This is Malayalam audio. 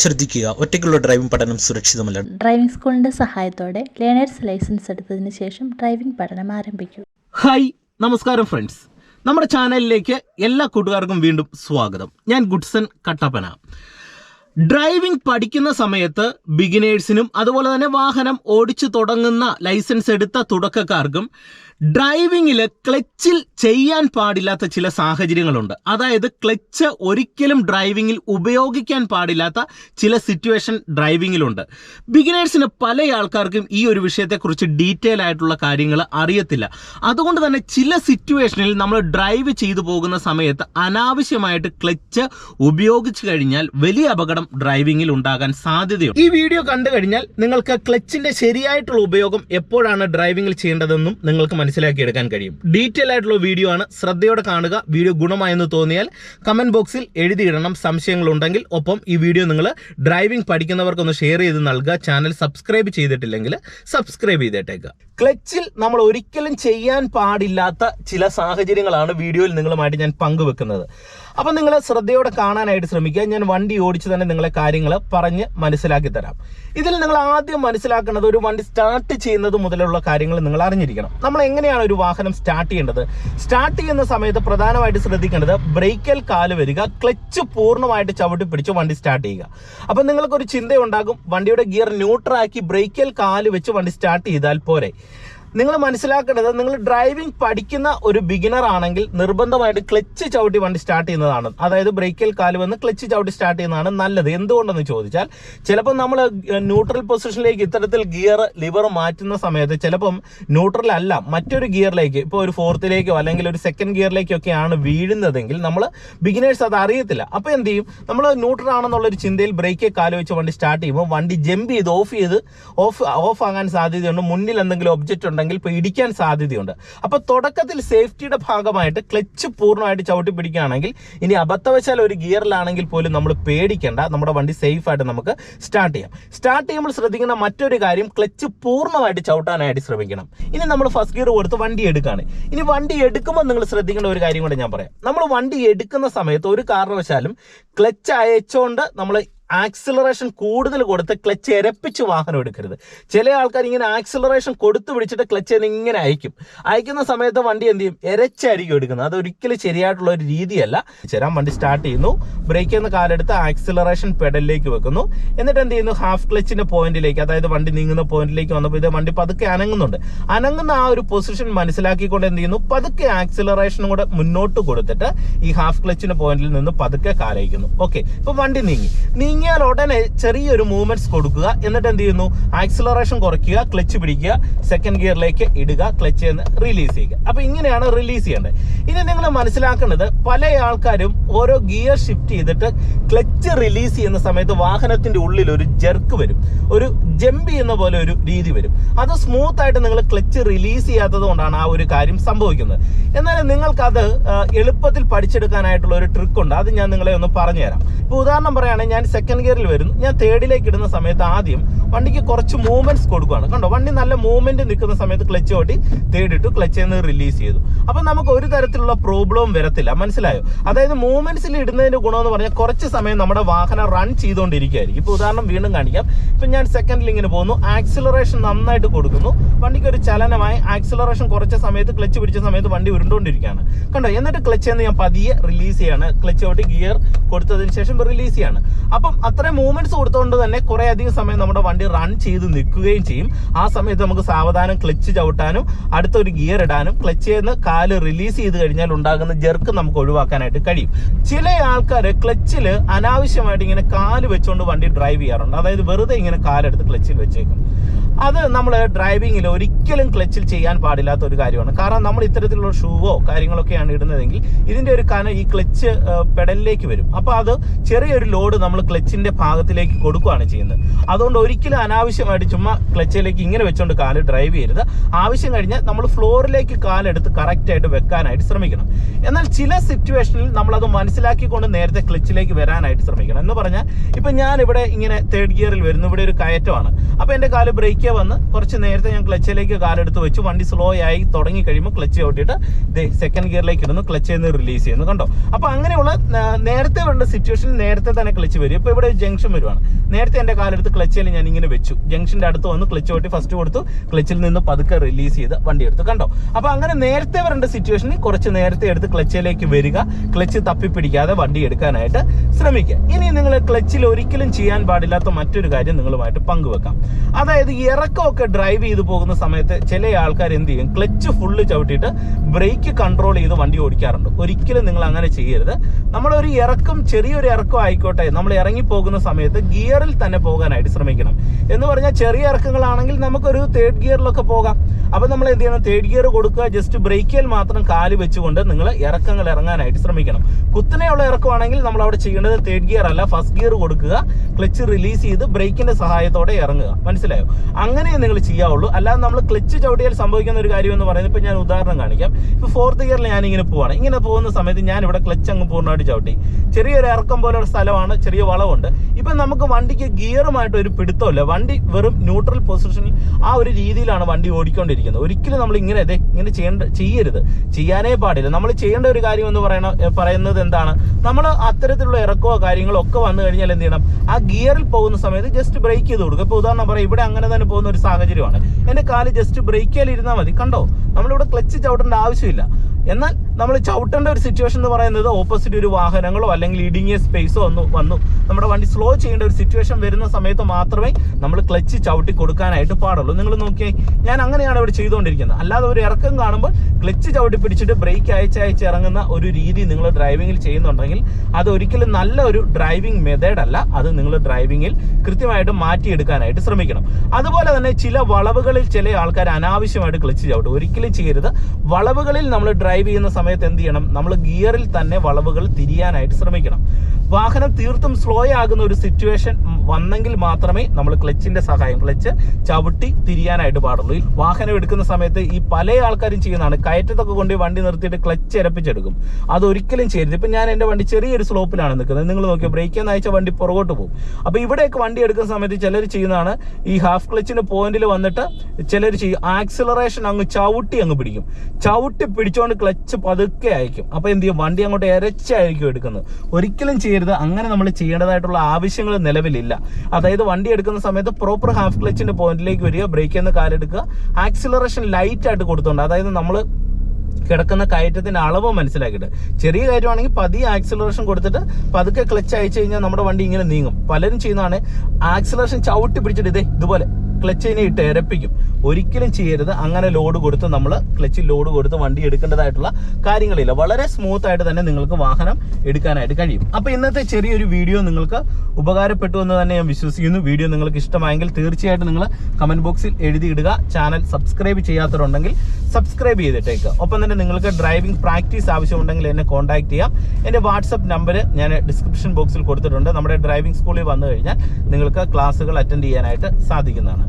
ശ്രദ്ധിക്കുക. ഒറ്റയ്ക്കുള്ള ഡ്രൈവിംഗ് പഠനം സുരക്ഷിതമല്ല. ഡ്രൈവിംഗ് സ്കൂളിന്റെ സഹായത്തോടെ ലേണേഴ്സ് ലൈസൻസ് എടുത്തതിന് ശേഷം ഡ്രൈവിംഗ് പഠനം ആരംഭിക്കും. ഹായ് നമസ്കാരം ഫ്രണ്ട്സ് നമ്മുടെ ചാനലിലേക്ക് എല്ലാ കൂട്ടുകാർക്കും വീണ്ടും സ്വാഗതം. ഞാൻ ഗുഡ്സൺ കട്ടപ്പന. ഡ്രൈവിംഗ് പഠിക്കുന്ന സമയത്ത് ബിഗിനേഴ്സിനും അതുപോലെ തന്നെ വാഹനം ഓടിച്ചു തുടങ്ങുന്ന ലൈസൻസ് എടുത്ത തുടക്കക്കാർക്കും ഡ്രൈവിങ്ങിൽ ക്ലച്ചിൽ ചെയ്യാൻ പാടില്ലാത്ത ചില സാഹചര്യങ്ങളുണ്ട്. അതായത് ക്ലച്ച് ഒരിക്കലും ഡ്രൈവിങ്ങിൽ ഉപയോഗിക്കാൻ പാടില്ലാത്ത ചില സിറ്റുവേഷൻ ഡ്രൈവിങ്ങിലുണ്ട്. ബിഗിനേഴ്സിന് പല ആൾക്കാർക്കും ഈ ഒരു വിഷയത്തെക്കുറിച്ച് ഡീറ്റെയിൽ ആയിട്ടുള്ള കാര്യങ്ങൾ അറിയത്തില്ല. അതുകൊണ്ട് തന്നെ ചില സിറ്റുവേഷനിൽ നമ്മൾ ഡ്രൈവ് ചെയ്തു പോകുന്ന സമയത്ത് അനാവശ്യമായിട്ട് ക്ലച്ച് ഉപയോഗിച്ചു കഴിഞ്ഞാൽ വലിയ അപകടം ഡ്രൈവിങ്ങിൽ ഉണ്ടാകാൻ സാധ്യതയുണ്ട്. ഈ വീഡിയോ കണ്ടു കഴിഞ്ഞാൽ നിങ്ങൾക്ക് ക്ലച്ചിന്റെ ശരിയായിട്ടുള്ള ഉപയോഗം എപ്പോഴാണ് ഡ്രൈവിങ്ങിൽ ചെയ്യേണ്ടതെന്നും നിങ്ങൾക്ക് മനസ്സിലാക്കിയെടുക്കാൻ കഴിയും. ഡീറ്റെയിൽ ആയിട്ടുള്ള വീഡിയോ ആണ്. ശ്രദ്ധയോടെ കാണുക. വീഡിയോ ഗുണമായെന്ന് തോന്നിയാൽ കമന്റ് ബോക്സിൽ എഴുതിയിടണം. സംശയങ്ങളുണ്ടെങ്കിൽ ഒപ്പം ഈ വീഡിയോ നിങ്ങൾ ഡ്രൈവിംഗ് പഠിക്കുന്നവർക്കൊന്ന് ഷെയർ ചെയ്ത് നൽകുക. ചാനൽ സബ്സ്ക്രൈബ് ചെയ്തിട്ടില്ലെങ്കിൽ സബ്സ്ക്രൈബ് ചെയ്തിട്ടേക്കുക ക്ലച്ചിൽ നമ്മൾ ഒരിക്കലും ചെയ്യാൻ പാടില്ലാത്ത ചില സാഹചര്യങ്ങളാണ് വീഡിയോയിൽ നിങ്ങളുമായിട്ട് ഞാൻ പങ്കുവെക്കുന്നത്. അപ്പം നിങ്ങൾ ശ്രദ്ധയോടെ കാണാനായിട്ട് ശ്രമിക്കുക. ഞാൻ വണ്ടി ഓടിച്ച് തന്നെ നിങ്ങളെ കാര്യങ്ങൾ പറഞ്ഞ് മനസ്സിലാക്കി തരാം. ഇതിൽ നിങ്ങൾ ആദ്യം മനസ്സിലാക്കേണ്ടത് ഒരു വണ്ടി സ്റ്റാർട്ട് ചെയ്യുന്നത് മുതലുള്ള കാര്യങ്ങൾ നിങ്ങൾ അറിഞ്ഞിരിക്കണം. നമ്മൾ എങ്ങനെയാണ് ഒരു വാഹനം സ്റ്റാർട്ട് ചെയ്യേണ്ടത്? സ്റ്റാർട്ട് ചെയ്യുന്ന സമയത്ത് പ്രധാനമായിട്ട് ശ്രദ്ധിക്കേണ്ടത് ബ്രേക്കൽ കാൽ വരിക ക്ലച്ച് പൂർണമായിട്ട് ചവിട്ടി പിടിച്ച് വണ്ടി സ്റ്റാർട്ട് ചെയ്യുക. അപ്പം നിങ്ങൾക്കൊരു ചിന്തയുണ്ടാകും വണ്ടിയുടെ ഗിയർ ന്യൂട്രാക്കി ബ്രേക്കൽ കാൽ വെച്ച് വണ്ടി സ്റ്റാർട്ട് ചെയ്താൽ പോരെ. നിങ്ങൾ മനസ്സിലാക്കേണ്ടത് നിങ്ങൾ ഡ്രൈവിംഗ് പഠിക്കുന്ന ഒരു ബിഗിനർ ആണെങ്കിൽ നിർബന്ധമായിട്ട് ക്ലച്ച് ചവിട്ടി വണ്ടി സ്റ്റാർട്ട് ചെയ്യുന്നതാണ്. അതായത് ബ്രേക്കിൽ കാൽ വന്ന് ക്ലച്ച് ചവിട്ടി സ്റ്റാർട്ട് ചെയ്യുന്നതാണ് നല്ലത്. എന്തുകൊണ്ടെന്ന് ചോദിച്ചാൽ ചിലപ്പോൾ നമ്മൾ ന്യൂട്രൽ പൊസിഷനിലേക്ക് ഇത്തരത്തിൽ ഗിയർ ലിവർ മാറ്റുന്ന സമയത്ത് ചിലപ്പം ന്യൂട്രൽ അല്ല മറ്റൊരു ഗിയറിലേക്ക് ഇപ്പോൾ ഒരു ഫോർത്തിലേക്കോ അല്ലെങ്കിൽ ഒരു സെക്കൻഡ് ഗിയറിലേക്കൊക്കെയാണ് വീഴുന്നതെങ്കിൽ നമ്മൾ ബിഗിനേഴ്സ് അത് അറിയത്തില്ല. അപ്പോൾ എന്ത് ചെയ്യും? നമ്മൾ ന്യൂട്രൽ ആണെന്നുള്ളൊരു ചിന്തയിൽ ബ്രേക്കിൽ കാൽ വെച്ച് വണ്ടി സ്റ്റാർട്ട് ചെയ്യുമ്പോൾ വണ്ടി ജമ്പ് ചെയ്ത് ഓഫ് ചെയ്ത് ഓഫ് ഓഫ് ആകാൻ സാധ്യതയുണ്ട്. മുന്നിൽ എന്തെങ്കിലും ഒബ്ജക്റ്റ് ഉണ്ടെങ്കിൽ ഇപ്പോൾ ഇടിക്കാൻ സാധ്യതയുണ്ട്. അപ്പോൾ തുടക്കത്തിൽ സേഫ്റ്റിയുടെ ഭാഗമായിട്ട് ക്ലച്ച് പൂർണമായിട്ട് ചവിട്ടി പിടിക്കുകയാണെങ്കിൽ ഇനി അബദ്ധവശാൽ ഒരു ഗിയറിലാണെങ്കിൽ പോലും നമ്മൾ പേടിക്കേണ്ട. നമ്മുടെ വണ്ടി സേഫ് ആയിട്ട് നമുക്ക് സ്റ്റാർട്ട് ചെയ്യാം. സ്റ്റാർട്ട് ചെയ്യുമ്പോൾ ശ്രദ്ധിക്കുന്ന മറ്റൊരു കാര്യം ക്ലച്ച് പൂർണമായിട്ട് ചവിട്ടാനായിട്ട് ശ്രമിക്കണം. ഇനി നമ്മൾ ഫസ്റ്റ് ഗിയർ കൊടുത്ത് വണ്ടി എടുക്കുകയാണ്. ഇനി വണ്ടി എടുക്കുമ്പോൾ നിങ്ങൾ ശ്രദ്ധിക്കേണ്ട ഒരു കാര്യം കൂടെ ഞാൻ പറയാം. നമ്മൾ വണ്ടി എടുക്കുന്ന സമയത്ത് ഒരു കാരണവശാലും ക്ലച്ച് അയച്ചുകൊണ്ട് നമ്മൾ ആക്സിലറേഷൻ കൂടുതൽ കൊടുത്ത് ക്ലച്ച് എരപ്പിച്ച് വാഹനം എടുക്കരുത്. ചില ആൾക്കാർ ഇങ്ങനെ ആക്സിലറേഷൻ കൊടുത്തു പിടിച്ചിട്ട് ക്ലച്ച് ഇങ്ങനെ അയക്കും. അയക്കുന്ന സമയത്ത് വണ്ടി എന്ത് ചെയ്യും? എരച്ചായിരിക്കും എടുക്കുന്നത്. അത് ഒരിക്കലും ശരിയായിട്ടുള്ള ഒരു രീതിയല്ല. ചേരാൻ വണ്ടി സ്റ്റാർട്ട് ചെയ്യുന്നു. ബ്രേക്ക് എന്ന കാലെടുത്ത് ആക്സിലറേഷൻ പെഡലിലേക്ക് വെക്കുന്നു. എന്നിട്ട് എന്ത് ചെയ്യുന്നു? ഹാഫ് ക്ലച്ചിന്റെ പോയിന്റിലേക്ക് അതായത് വണ്ടി നീങ്ങുന്ന പോയിന്റിലേക്ക് വന്നപ്പോൾ ഇത് വണ്ടി പതുക്കെ അനങ്ങുന്നുണ്ട്. അനങ്ങുന്ന ആ ഒരു പൊസിഷൻ മനസ്സിലാക്കിക്കൊണ്ട് എന്ത് ചെയ്യുന്നു? പതുക്കെ ആക്സിലറേഷനും കൂടെ മുന്നോട്ട് കൊടുത്തിട്ട് ഈ ഹാഫ് ക്ലച്ചിന്റെ പോയിന്റിൽ നിന്ന് പതുക്കെ കാലയിക്കുന്നു. ഓക്കെ ഇപ്പൊ വണ്ടി നീങ്ങി നീങ്ങിയാൽ ഉടനെ ചെറിയൊരു മൂവ്മെന്റ്സ് കൊടുക്കുക. എന്നിട്ട് എന്ത് ചെയ്യുന്നു? ആക്സിലറേഷൻ കുറയ്ക്കുക ക്ലച്ച് പിടിക്കുക സെക്കൻഡ് ഗിയറിലേക്ക് ഇടുക ക്ലച്ച് റിലീസ് ചെയ്യുക. അപ്പൊ ഇങ്ങനെയാണ് റിലീസ് ചെയ്യേണ്ടത്. ഇനി നിങ്ങൾ മനസ്സിലാക്കേണ്ടത് പല ആൾക്കാരും ഓരോ ഗിയർ ഷിഫ്റ്റ് ചെയ്തിട്ട് ക്ലച്ച് റിലീസ് ചെയ്യുന്ന സമയത്ത് വാഹനത്തിന്റെ ഉള്ളിൽ ഒരു ജെർക്ക് വരും. ഒരു ജമ്പ് ചെയ്യുന്ന പോലെ ഒരു രീതി വരും. അത് സ്മൂത്ത് ആയിട്ട് നിങ്ങൾ ക്ലച്ച് റിലീസ് ചെയ്യാത്തത് കൊണ്ടാണ് ആ ഒരു കാര്യം സംഭവിക്കുന്നത്. എന്നാൽ നിങ്ങൾക്കത് എളുപ്പത്തിൽ പഠിച്ചെടുക്കാനായിട്ടുള്ള ഒരു ട്രിക്ക് ഉണ്ട്. അത് ഞാൻ നിങ്ങളെ ഒന്ന് പറഞ്ഞുതരാം. ഇപ്പൊ ഉദാഹരണം പറയുകയാണെങ്കിൽ ഞാൻ സെക്കൻഡ് ഗിയറിൽ വരുന്നു. ഞാൻ തേർഡിലേക്ക് ഇടുന്ന സമയത്ത് ആദ്യം വണ്ടിക്ക് കുറച്ച് മൂവ്മെന്റ്സ് കൊടുക്കുകയാണ് കണ്ടോ? വണ്ടി നല്ല മൂവ്മെന്റ് നിൽക്കുന്ന സമയത്ത് ക്ലച്ച് ഓട്ടി തേർഡ് ക്ലച്ചിൽ ക്ലച്ച് നിന്ന് റിലീസ് ചെയ്തു. അപ്പൊ നമുക്ക് ഒരു തരത്തിലുള്ള പ്രോബ്ലവും വരത്തില്ല. മനസ്സിലായോ? അതായത് മൂവ്മെന്റ്സിൽ ഇടുന്നതിന്റെ ഗുണമെന്ന് പറഞ്ഞാൽ കുറച്ച് സമയം നമ്മുടെ വാഹനം റൺ ചെയ്തുകൊണ്ടിരിക്കുകയായിരിക്കും. ഇപ്പൊ ഉദാഹരണം വീണ്ടും കാണിക്കാം. ഇപ്പൊ ഞാൻ സെക്കൻഡിൽ ഇങ്ങനെ പോകുന്നു. ആക്സിലറേഷൻ നന്നായിട്ട് കൊടുക്കുന്നു. വണ്ടിക്ക് ഒരു ചലനമായി ആക്സിലറേഷൻ കുറച്ച് സമയത്ത് ക്ലച്ച് പിടിച്ച സമയത്ത് വണ്ടി ഉരുണ്ടുകൊണ്ടിരിക്കുകയാണ്. കണ്ടോ? എന്നിട്ട് ക്ലച്ച് എന്ന് ഞാൻ പതിയെ റിലീസ് ചെയ്യാണ്. ക്ലച്ച് ഓട്ടി ഗിയർ കൊടുത്തതിന് ശേഷം റിലീസ് ചെയ്യാണ്. അപ്പം അത്രയും മൂവ്മെന്റ്സ് കൊടുത്തുകൊണ്ട് തന്നെ കുറെ അധികം സമയം നമ്മുടെ വണ്ടി റൺ ചെയ്ത് നിൽക്കുകയും ചെയ്യും. ആ സമയത്ത് നമുക്ക് സാവധാനം ക്ലച്ച് ചവിട്ടാനും അടുത്തൊരു ഗിയർ ഇടാനും ക്ലച്ച് ചെയ്യുന്ന കാൽ റിലീസ് ചെയ്ത് കഴിഞ്ഞാൽ ഉണ്ടാകുന്ന ജെർക്ക് നമുക്ക് ഒഴിവാക്കാനായിട്ട് കഴിയും. ചില ആൾക്കാർ ക്ലച്ചിൽ അനാവശ്യമായിട്ട് ഇങ്ങനെ കാൽ വെച്ചുകൊണ്ട് വണ്ടി ഡ്രൈവ് ചെയ്യാറുണ്ട്. അതായത് വെറുതെ ഇങ്ങനെ കാലെടുത്ത് ക്ലച്ചിൽ വെച്ചേക്കും. അത് നമ്മൾ ഡ്രൈവിങ്ങിൽ ഒരിക്കലും ക്ലച്ചിൽ ചെയ്യാൻ പാടില്ലാത്ത ഒരു കാര്യമാണ്. കാരണം നമ്മൾ ഇത്തരത്തിലുള്ള ഷൂവോ കാര്യങ്ങളൊക്കെയാണ് ഇടുന്നതെങ്കിൽ ഇതിന്റെ ഒരു കന ഈ ക്ലച്ച് പെഡലിലേക്ക് വരും. അപ്പോൾ അത് ചെറിയൊരു ലോഡ് നമ്മൾ ക്ലച്ചിന്റെ ഭാഗത്തിലേക്ക് കൊടുക്കുകയാണ് ചെയ്യുന്നത്. അതുകൊണ്ട് ഒരിക്കലും അനാവശ്യമായിട്ട് ചുമ്മാ ക്ലച്ചിലേക്ക് ഇങ്ങനെ വെച്ചുകൊണ്ട് കാൽ ഡ്രൈവ് ചെയ്യരുത്. ആവശ്യം കഴിഞ്ഞാൽ നമ്മൾ ഫ്ലോറിലേക്ക് കാലെടുത്ത് കറക്റ്റായിട്ട് വെക്കാനായിട്ട് ശ്രമിക്കണം. എന്നാൽ ചില സിറ്റുവേഷനിൽ നമ്മളത് മനസ്സിലാക്കിക്കൊണ്ട് നേരത്തെ ക്ലച്ചിലേക്ക് വരാനായിട്ട് ശ്രമിക്കണം. എന്ന് പറഞ്ഞാൽ ഇപ്പം ഞാനിവിടെ ഇങ്ങനെ തേർഡ് ഗിയറിൽ വരുന്നു. ഇവിടെ ഒരു കയറ്റമാണ്. അപ്പോൾ എന്റെ കാൽ ബ്രേക്ക് പതുക്കെ വന്ന് കുറച്ച് നേരത്തെ ഞാൻ ക്ലച്ചിലേക്ക് കാലെടുത്ത് വെച്ച്. വണ്ടി സ്ലോ ആയി തുടങ്ങി കഴിയുമ്പോൾ ക്ലച്ച് ചവിട്ടിയിട്ട് ദേ സെക്കൻഡ് ഗിയറിലേക്ക് ഇടുന്നു. ക്ലച്ചിൽ നിന്ന് റിലീസ് ചെയ്യുന്നു കണ്ടോ? അപ്പോൾ അങ്ങനെയുള്ള നേരത്തെ വേണ്ട സിറ്റുവേഷനിൽ നേരത്തെ തന്നെ ക്ലച്ച് വരും. ഇപ്പോൾ ഇവിടെ ജംഗ്ഷൻ വരുവാണ്. നേരത്തെ എന്റെ കാലെടുത്ത് ക്ലച്ചിൽ ഞാൻ ഇങ്ങനെ വെച്ചു. ജംഗ്ഷന്റെ അടുത്ത് വന്ന് ക്ലച്ച് ഓട്ടി ഫസ്റ്റ് കൊടുത്തു. ക്ലച്ചിൽ നിന്ന് പതുക്കെ റിലീസ് ചെയ്ത് വണ്ടി എടുത്തു. കണ്ടോ? അപ്പോൾ അങ്ങനെ നേരത്തെ വരേണ്ട സിറ്റുവേഷനിൽ കുറച്ച് നേരത്തെ എടുത്ത് ക്ലച്ചിലേക്ക് വരിക. ക്ലച്ച് തപ്പിപ്പിടിക്കാതെ വണ്ടി എടുക്കാനായിട്ട് ശ്രമിക്കുക. ഇനി നിങ്ങൾ ക്ലച്ചിൽ ഒരിക്കലും ചെയ്യാൻ പാടില്ലാത്ത മറ്റൊരു കാര്യം നിങ്ങളുമായിട്ട് പങ്കുവെക്കാം. അതായത് ഇറക്കമൊക്കെ ഡ്രൈവ് ചെയ്ത് പോകുന്ന സമയത്ത് ചില ആൾക്കാർ എന്ത് ചെയ്യും? ക്ലച്ച് ഫുള്ള് ചവിട്ടിയിട്ട് ബ്രേക്ക് കൺട്രോൾ ചെയ്ത് വണ്ടി ഓടിക്കാറുണ്ട്. ഒരിക്കലും നിങ്ങൾ അങ്ങനെ ചെയ്യരുത്. നമ്മളൊരു ഇറക്കം ചെറിയൊരു ഇറക്കം ആയിക്കോട്ടെ നമ്മൾ ഇറങ്ങി പോകുന്ന സമയത്ത് ഗിയറിൽ തന്നെ പോകാനായിട്ട് ശ്രമിക്കണം. എന്ന് പറഞ്ഞാൽ ചെറിയ ഇറക്കങ്ങളാണെങ്കിൽ നമുക്കൊരു തേർഡ് ഗിയറിലൊക്കെ പോകാം. അപ്പൊ നമ്മൾ എന്ത് ചെയ്യണം? തേർഡ് ഗിയർ കൊടുക്കുക. ജസ്റ്റ് ബ്രേക്കിൽ മാത്രം കാൽ വെച്ചുകൊണ്ട് നിങ്ങൾ ഇറക്കങ്ങൾ ഇറങ്ങാനായിട്ട് ശ്രമിക്കണം. കുത്തനെയുള്ള ഇറക്കുവാണെങ്കിൽ നമ്മൾ അവിടെ ചെയ്യേണ്ടത് തേർഡ് ഗിയർ അല്ല ഫസ്റ്റ് ഗിയർ കൊടുക്കുക ക്ലച്ച് റിലീസ് ചെയ്ത് ബ്രേക്കിന്റെ സഹായത്തോടെ ഇറങ്ങുക. മനസ്സിലായോ? അങ്ങനെ നിങ്ങൾ ചെയ്യാവുള്ളൂ. അല്ലാതെ നമ്മൾ ക്ലച്ച് ചവിട്ടിയാൽ സംഭവിക്കുന്ന ഒരു കാര്യം എന്ന് പറയുന്നത് ഇപ്പൊ ഞാൻ ഉദാഹരണം കാണിക്കാം. ഇപ്പൊ ഫോർത്ത് ഗിയറിൽ ഞാൻ ഇങ്ങനെ പോവാണ്. ഇങ്ങനെ പോകുന്ന സമയത്ത് ഞാൻ ഇവിടെ ക്ലച്ച് അങ്ങ് പൂർണമായിട്ട് ചവിട്ടി. ചെറിയൊരു ഇറക്കം പോലെ ഒരു സ്ഥലമാണ് ചെറിയ വളവുണ്ട്. ഇപ്പൊ നമുക്ക് വണ്ടിക്ക് ഗിയറുമായിട്ട് ഒരു പിടുത്തമില്ല. വണ്ടി വെറും ന്യൂട്രൽ പൊസിഷനിൽ ആ ഒരു രീതിയിലാണ് വണ്ടി ഓടിക്കൊണ്ടിരിക്കുന്നത്. ഒരിക്കലും നമ്മൾ ഇങ്ങനെ അതെ ഇങ്ങനെ ചെയ്യേണ്ട ചെയ്യരുത്. ചെയ്യാനേ പാടില്ല. നമ്മൾ ചെയ്യേണ്ട ഒരു കാര്യം എന്ന് പറയണ പറയുന്നത് എന്താണ്? നമ്മൾ അത്തരത്തിലുള്ള ഇറക്കോ കാര്യങ്ങളോ ഒക്കെ വന്നു കഴിഞ്ഞാൽ എന്ത് ചെയ്യണം? ആ ഗിയറിൽ പോകുന്ന സമയത്ത് ജസ്റ്റ് ബ്രേക്ക് ചെയ്ത് കൊടുക്കുക. ഇപ്പോൾ ഉദാഹരണം പറയാം ഇവിടെ അങ്ങനെ തന്നെ പോകുന്ന ഒരു സാഹചര്യമാണ്. എന്റെ കാൽ ജസ്റ്റ് ബ്രേക്കിൽ ഇരുന്നാൽ മതി. കണ്ടോ? നമ്മളിവിടെ ക്ലച്ച് ചവിട്ടേണ്ട ആവശ്യമില്ല. എന്നാൽ നമ്മൾ ചവിട്ടേണ്ട ഒരു സിറ്റുവേഷൻ എന്ന് പറയുന്നത് ഓപ്പോസിറ്റ് ഒരു വാഹനങ്ങളോ അല്ലെങ്കിൽ ഇടുങ്ങിയ സ്പേസോ ഒന്ന് വന്നു. നമ്മുടെ വണ്ടി സ്ലോ ചെയ്യേണ്ട ഒരു സിറ്റുവേഷൻ വരുന്ന സമയത്ത് മാത്രമേ നമ്മൾ ക്ലച്ച് ചവിട്ടി കൊടുക്കാനായിട്ട് പാടുള്ളൂ. നിങ്ങൾ നോക്കിയേ ഞാൻ അങ്ങനെയാണ് ഇവിടെ ചെയ്തുകൊണ്ടിരിക്കുന്നത്. അല്ലാതെ ഒരു ഇറക്കം കാണുമ്പോൾ ക്ലച്ച് ചവിട്ടി പിടിച്ചിട്ട് ബ്രേക്ക് അയച്ച് അയച്ച് ഇറങ്ങുന്ന ഒരു രീതി നിങ്ങൾ ഡ്രൈവിങ്ങിൽ ചെയ്യുന്നുണ്ടെങ്കിൽ അത് ഒരിക്കലും നല്ല ഒരു ഡ്രൈവിംഗ് മെത്തേഡ് അല്ല. അത് നിങ്ങൾ ഡ്രൈവിങ്ങിൽ കൃത്യമായിട്ട് മാറ്റിയെടുക്കാനായിട്ട് ശ്രമിക്കണം. അതുപോലെ തന്നെ ചില വളവുകളിൽ ചില ആൾക്കാർ അനാവശ്യമായിട്ട് ക്ലച്ച് ചവിട്ടും. ഒരിക്കലും ചെയ്യരുത്. വളവുകളിൽ നമ്മൾ ഡ്രൈവ് ചെയ്യുന്ന സമയത്ത് എന്ത് ചെയ്യണം? നമ്മൾ ഗിയറിൽ തന്നെ വളവുകൾ തിരിയാനായിട്ട് ശ്രമിക്കണം. വാഹനം തീർത്തും സ്ലോ ആകുന്ന ഒരു സിറ്റുവേഷൻ വന്നെങ്കിൽ മാത്രമേ നമ്മൾ ക്ലച്ചിന്റെ സഹായം ക്ലച്ച് ചവിട്ടി തിരിയാനായിട്ട് പാടുള്ളൂ. വാഹനം എടുക്കുന്ന സമയത്ത് ഈ പല ആൾക്കാരും ചെയ്യുന്നതാണ്. കയറ്റത്തൊക്കെ കൊണ്ട് വണ്ടി നിർത്തിയിട്ട് ക്ലച്ച് ഇരപ്പിച്ചെടുക്കും അത് ഒരിക്കലും ചെയ്യരുത്. ഇപ്പൊ ഞാൻ എന്റെ വണ്ടി ചെറിയൊരു സ്ലോപ്പിലാണ് നിൽക്കുന്നത്. നിങ്ങൾ നോക്കിയ ബ്രേക്ക് നയിച്ച വണ്ടി പുറകോട്ട് പോകും. അപ്പൊ ഇവിടെയൊക്കെ വണ്ടി എടുക്കുന്ന സമയത്ത് ചിലർ ചെയ്യുന്നതാണ് ഈ ഹാഫ് ക്ലച്ചിന്റെ പോയിന്റിൽ വന്നിട്ട് ചിലർ ചെയ്യും. ആക്സിലറേഷൻ അങ്ങ് ചവിട്ടി അങ്ങ് പിടിക്കും. ചവിട്ടി പിടിച്ചോണ്ട് ക്ലച്ച് പതുക്കെ അയക്കും. അപ്പൊ എന്ത് ചെയ്യും? വണ്ടി അങ്ങോട്ട് ഇരച്ചായിരിക്കും എടുക്കുന്നത്. ഒരിക്കലും ചെയ്യരുത്. അങ്ങനെ നമ്മൾ ചെയ്യേണ്ടതായിട്ടുള്ള ആവശ്യങ്ങൾ നിലവിലില്ല. അതായത് വണ്ടി എടുക്കുന്ന സമയത്ത് പ്രോപ്പർ ഹാഫ് ക്ലച്ചിന്റെ പോയിന്റിലേക്ക് വരിക ബ്രേക്കിൽ നിന്ന് കാലെടുക്കുക ആക്സിലറേഷൻ ലൈറ്റ് ആയിട്ട് കൊടുത്തോണ്ട് അതായത് നമ്മൾ കിടക്കുന്ന കയറ്റത്തിന്റെ അളവ് മനസ്സിലാക്കിയിട്ട്. ചെറിയ കയറ്റമാണെങ്കിൽ പതിയെ ആക്സിലറേഷൻ കൊടുത്തിട്ട് പതുക്കെ ക്ലച്ച് അയച്ചു കഴിഞ്ഞാൽ നമ്മുടെ വണ്ടി ഇങ്ങനെ നീങ്ങും. പലരും ചെയ്യുന്നതാണ് ആക്സിലറേഷൻ ചവിട്ടി പിടിച്ചിട്ട് ഇതേ ഇതുപോലെ ക്ലച്ചിനെ ഇട്ട് ഇരപ്പിക്കും ഒരിക്കലും ചെയ്യരുത്. അങ്ങനെ ലോഡ് കൊടുത്ത് നമ്മൾ ക്ലച്ചിൽ ലോഡ് കൊടുത്ത് വണ്ടി എടുക്കേണ്ടതായിട്ടുള്ള കാര്യങ്ങളില്ല. വളരെ സ്മൂത്ത് ആയിട്ട് തന്നെ നിങ്ങൾക്ക് വാഹനം എടുക്കാനായിട്ട് കഴിയും. അപ്പൊ ഇന്നത്തെ ചെറിയൊരു വീഡിയോ നിങ്ങൾക്ക് ഉപകാരപ്പെട്ടു എന്ന് തന്നെ ഞാൻ വിശ്വസിക്കുന്നു. വീഡിയോ നിങ്ങൾക്ക് ഇഷ്ടമായെങ്കിൽ തീർച്ചയായിട്ടും നിങ്ങൾ കമന്റ് ബോക്സിൽ എഴുതിയിടുക. ചാനൽ സബ്സ്ക്രൈബ് ചെയ്യാത്തവരുണ്ടെങ്കിൽ സബ്സ്ക്രൈബ് ചെയ്തിട്ടേക്ക്. ഒപ്പം തന്നെ നിങ്ങൾക്ക് ഡ്രൈവിംഗ് പ്രാക്ടീസ് ആവശ്യമുണ്ടെങ്കിൽ എന്നെ കോൺടാക്ട് ചെയ്യാം. എന്റെ വാട്സപ്പ് നമ്പർ ഞാൻ ഡിസ്ക്രിപ്ഷൻ ബോക്സിൽ കൊടുത്തിട്ടുണ്ട്. നമ്മുടെ ഡ്രൈവിംഗ് സ്കൂളിൽ വന്നു കഴിഞ്ഞാൽ നിങ്ങൾക്ക് ക്ലാസ്സുകൾ അറ്റൻഡ് ചെയ്യാനായിട്ട് സാധിക്കുന്നതാണ്.